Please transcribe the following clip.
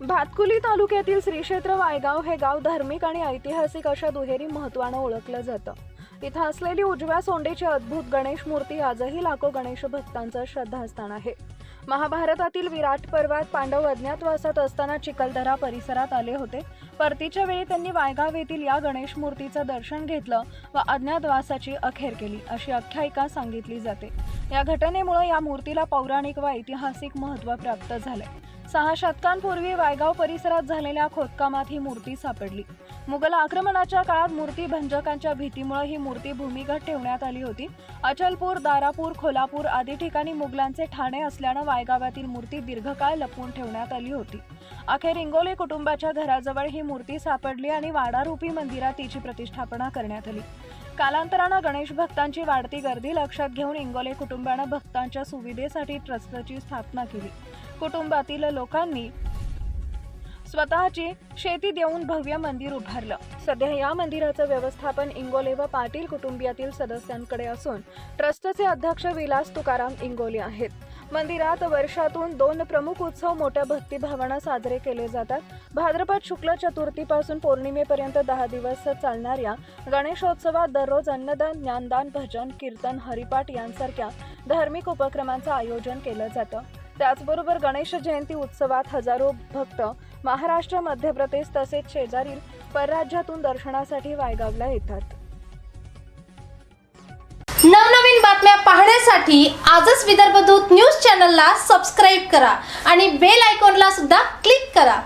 भातकुली तालुक्यातील श्री क्षेत्र वायगाव हे गाव धार्मिक आणि ऐतिहासिक अशा दुहेरी महत्वानं ओळखलं जातं. इथं असलेली उजव्या सोंडेची अद्भुत गणेश मूर्ती आजही लाखो गणेश भक्तांचं श्रद्धास्थान आहे. महाभारतातील विराट पर्वात पांडव अज्ञातवासात असताना चिखलदरा परिसरात आले होते. परतीच्या वेळी त्यांनी वायगाव येथील या गणेश मूर्तीचं दर्शन घेतलं व अज्ञातवासाची अखेर केली अशी आख्यायिका सांगितली जाते. या घटनेमुळे या मूर्तीला पौराणिक व ऐतिहासिक महत्त्व प्राप्त झाले सहा शतकांपूर्वी वायगाव परिसरात झालेल्या खोदकामात ही मूर्ती सापडली. मुघल आक्रमणाच्या काळात मूर्ती भंजकांच्या भीतीमुळे ही मूर्ती भूमिगत ठेवण्यात आली होती. अचलपूर दारापूर खोलापूर आदी ठिकाणी मुघलांचे ठाणे असल्यानं वायगावातील मूर्ती दीर्घकाळ लपवून ठेवण्यात आली होती. अखेर इंगोले कुटुंबाच्या घराजवळ ही मूर्ती सापडली आणि वाडारूपी मंदिरात तिची प्रतिष्ठापना करण्यात आली. कालांतरानं गणेश भक्तांची वाढती गर्दी लक्षात घेऊन इंगोले कुटुंबानं भक्तांच्या सुविधेसाठी ट्रस्टची स्थापना केली. कुटुंबातील लोकांनी स्वतःची शेती देऊन भव्य मंदिर उभारलं. सध्या या मंदिराचं व्यवस्थापन इंगोले व पाटील कुटुंबियातील सदस्यांकडे असून ट्रस्टचे अध्यक्ष विलास तुकाराम इंगोले आहेत. मंदिरात वर्षातून दोन प्रमुख उत्सव मोठ्या भक्तिभावानं साजरे केले जातात. भाद्रपद शुक्ल चतुर्थीपासून पौर्णिमेपर्यंत दहा दिवस चालणाऱ्या गणेशोत्सवात दररोज अन्नदान ज्ञानदान भजन कीर्तन हरिपाठ यांसारख्या धार्मिक उपक्रमांचं आयोजन केलं जातं. त्याचबरोबर गणेश जयंती उत्सवात हजारो भक्त महाराष्ट्र मध्य प्रदेश तसेच शेजारील परराज्यातून दर्शनासाठी वायगावला येतात. नवनवीन बातम्या पाहण्यासाठी आजच विदर्भ दूत न्यूज चॅनलला सबस्क्राईब करा आणि बेल आयकॉनला सुद्धा क्लिक करा.